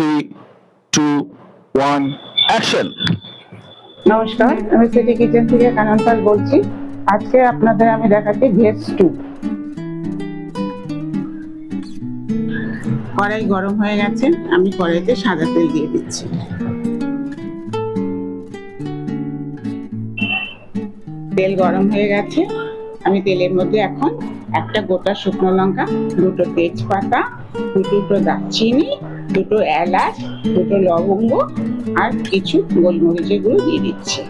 Three two one action নমস্কার, আমি city kitchen থেকে কানন পাল বলছি। আজকে আপনাদের আমি দেখাচ্ছি ভেজ স্টু কড়াই গরম হয়ে গেছে, আমি কড়াইতে সাদা তেল দিয়ে দিচ্ছি। তেল গরম হয়ে গেছে, আমি তেলের মধ্যে এখন একটা গোটা শুকনো লঙ্কা, দুটো তেজপাতা, দুটো দারচিনি দুটো এলাচ, দুটো লবঙ্গ আর কিছু গোলমরিচের গুঁড়ো দিয়ে দিচ্ছি।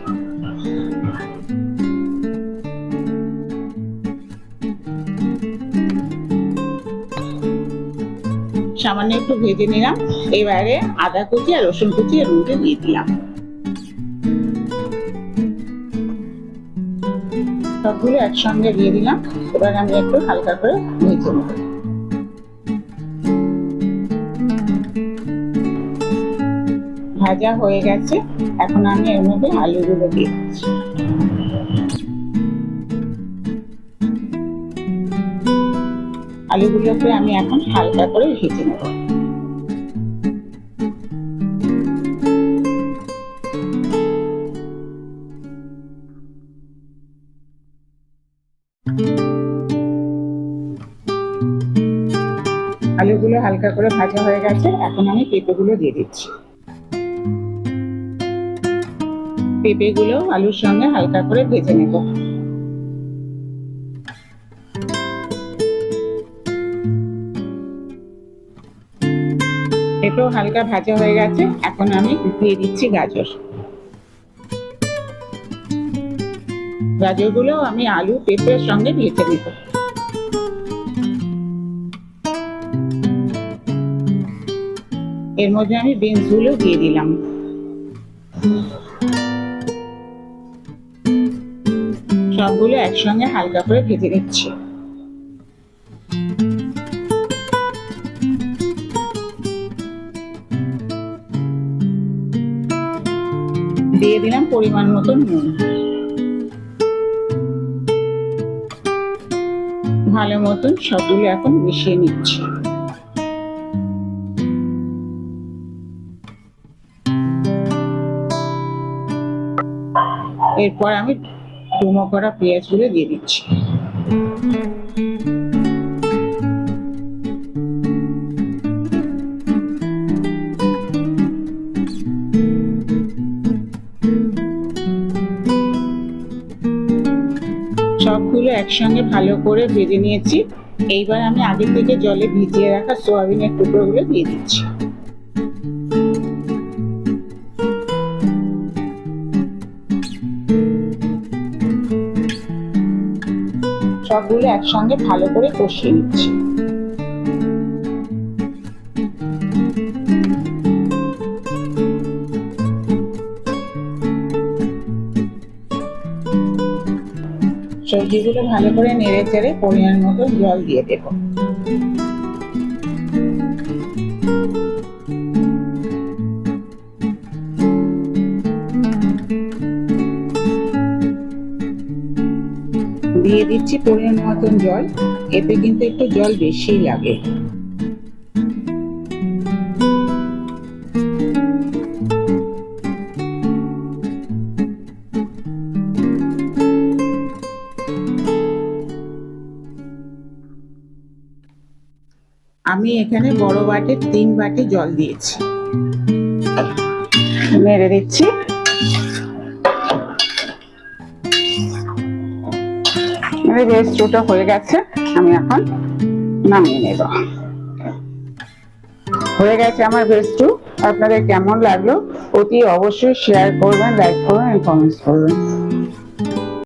সামান্য একটু ভেজে নিলাম। এবারে আদা কুচি আর রসুন কুচি এর মধ্যে দিয়ে দিলাম। সবগুলো একসঙ্গে দিয়ে দিলাম। এবার আমি একটু হালকা করে ভেজে নেব। ভাজা হয়ে গেছে। এখন আমি এর মধ্যে আলুগুলো দিয়ে দিচ্ছি। আলুগুলোকে আমি এখন হালকা করে ভেজে নেব। আলুগুলো হালকা করে ভাজা হয়ে গেছে। এখন আমি পেঁপেগুলো দিয়ে দিচ্ছি। পেঁপেগুলো আলুর সঙ্গে হালকা করে ভেজে নেব। পেঁপেও হালকা ভাজা হয়ে গেছে, এখন আমি দিয়ে দিচ্ছি গাজর। গাজরগুলো আমি আলু, পেঁপের সঙ্গে ভেজে নেব। এর মধ্যে আমি বিনসগুলো দিয়ে দিলাম। সবগুলো একসঙ্গে হালকা করে ভেজে নিচ্ছি। দিয়ে দিলাম পরিমাণ মতো নুন। ভালো মতন সবগুলো এখন মিশিয়ে নিচ্ছি। এরপর আমি ডুমো করা পেঁয়াজগুলো দিয়ে দিচ্ছি। সবগুলো একসঙ্গে ভালো করে ভেজে নিয়েছি। এইবার আমি আগে থেকে জলে ভিজিয়ে রাখা সোয়াবিনের টুকরোগুলো দিয়ে দিচ্ছি। সবগুলো একসঙ্গে ভালো করে কষিয়ে নিচ্ছি। সবজিগুলো ভালো করে নেড়ে চেড়ে পরিমাণ মতো জল দিয়ে দেব। দিয়ে দিচ্ছি পরিমাণ মতন জল। এতে কিন্তু একটু জল বেশি লাগে। আমি এখানে বড় বাটির তিন বাটি জল দিয়েছি। নেড়ে দিচ্ছি। এই রেস্টুটা হয়ে গেছে, আমি এখন নামিয়ে নেব। হয়ে গেছে আমার ভেস্টু আপনাদের কেমন লাগল অতি অবশ্যই শেয়ার করবেন লাইক করবেন কমেন্টস করবেন।